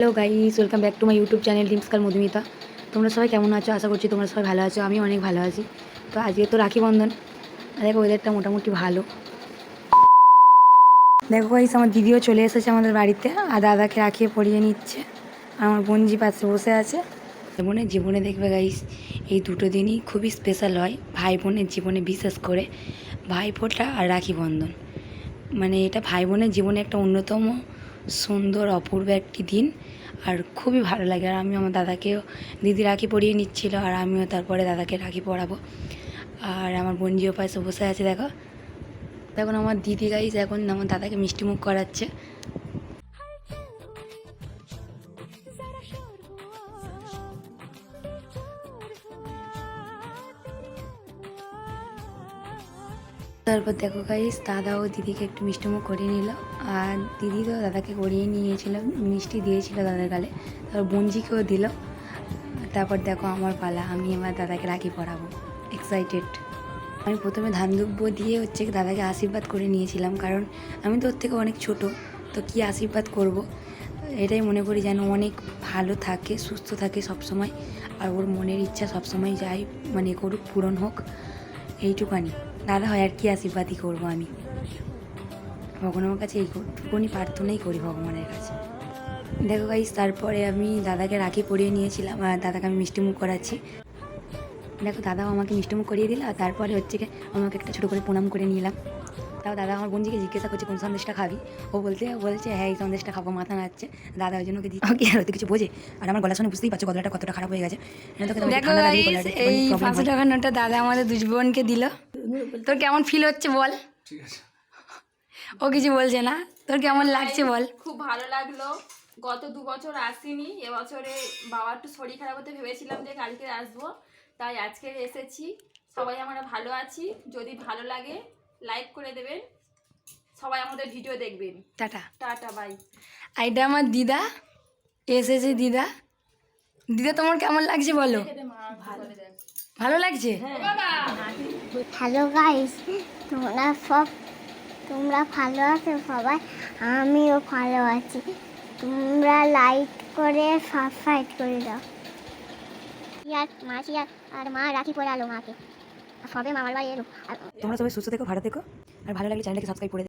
Hello guys welcome back to my YouTube channel ডিমস্কার Madhumita তোমরা সবাই কেমন আছো? আশা করছি তোমরা সবাই ভালো আছো, আমি অনেক ভালো আছি। তো আজকে তো রাখি বন্ধন দেখো ওয়েদারটা মোটামুটি ভালো। দেখো গাইস আমার দিদিও চলে এসেছে আমাদের বাড়িতে, আর দাদাকে রাখিয়ে পড়িয়ে নিচ্ছে। আমার বোনজি পাশে বসে আছে। বোনের জীবনে দেখবে গাইস এই দুটো দিনই খুবই স্পেশাল হয়, ভাই বোনের জীবনে বিশেষ করে। ভাইফোঁটা আর রাখি বন্ধন। মানে এটা ভাই বোনের জীবনে একটা অন্যতম সুন্দর, অপূর্ব একটি দিন। আর খুবই ভালো লাগে। আর আমি আমার দাদাকেও, দিদি রাখি পরিয়ে নিচ্ছিল, আর আমিও তারপরে দাদাকে রাখি পরাবো। আর আমার বোনজিও পাশে বসে আছে, দেখো। এখন আমার দিদি গাইজ এখন আমার দাদাকে মিষ্টিমুখ করাচ্ছে। তারপর দেখো গাইস দাদা ও দিদিকে একটু মিষ্টিমুখ করিয়ে নিল। আর দিদি তো দাদাকে করিয়ে নিয়েছিল, মিষ্টি দিয়েছিল দাদার গালে। তারপর বঞ্জিকেও দিল। তারপর দেখো আমার পালা, আমি আমার দাদাকে রাখি পড়াবো এক্সাইটেড আমি প্রথমে ধান দুব্য দিয়ে হচ্ছে দাদাকে আশীর্বাদ করে নিয়েছিলাম, কারণ আমি তো ওর থেকে অনেক ছোট, তো কি আশীর্বাদ করব? এটাই মনে করি যেন অনেক ভালো থাকে, সুস্থ থাকে সব সময় আর ওর মনের ইচ্ছা সবসময় যাই মানে করুক, পূরণ হোক, এইটুকানি। দাদা হয় আর কি আশীর্বাদই করব আমি। ভগবানের কাছে এইটুকুনি প্রার্থনাই করি ভগবানের কাছে। দেখো গাইস তারপরে আমি দাদাকে রাখি পরিয়ে নিয়েছিলাম আর দাদাকে আমি মিষ্টিমুখ করাচ্ছি। দেখো দাদাও আমাকে মিষ্টিমুখ করিয়ে দিল আর তারপরে হচ্ছে কি আমাকে একটা ছোটো করে প্রণাম করে নিলাম। তাও দাদা আমার বোনজিকে জিজ্ঞাসা করছে কোন সন্দেশটা খাবি? ও বলতে বলছে হ্যাঁ এই সন্দেশটা খাব মাথা নাচছে দাদা ওই জন্য ওকে দিচ্ছে। কি আর ওতে কিছু বোঝে। আর আমার গলা শুনে বুঝতেই পারছ গলাটা কতটা খারাপ হয়ে গেছে। গলাটা এই পাঁচশো। টাকার নোটটা দাদা আমাদের দুজ বোনকে দিল। তোর কেমন ফিল হচ্ছে বল। ও কিছু বলছে না? তোর কেমন লাগছে বল। খুব ভালো লাগল। গত দু বছর আসিনি এবছরে বাবা একটু শরীর খারাপ হতে ভেবেছিলাম যে কালকে আসব তাই আজকে এসেছি। সবাই আমরা ভালো আছি যদি ভালো লাগে লাইক করে দেবেন। সবাই আমাদের ভিডিও দেখবেন। টাটা। টাটা বাই আর এটা আমার দিদা এসেছে দিদা। দিদা তোমার কেমন লাগছে বলো? ভালো। লাগছে? হ্যালো গাইস তোমরা সব তোমরা ভালো আছো সবাই? আমিও ভালো আছি। তোমরা লাইক করে সাবস্ক্রাইব করে দাও। আর মাসি আর- আর মা রাখি পরে আলো মাকে। সবে মামার বাড়ি এলো। আর তোমরা সবাই সুস্থ থেকো ভালো থেকো। আর ভালো লাগলে চ্যানেলটাকে সাবস্ক্রাইব করে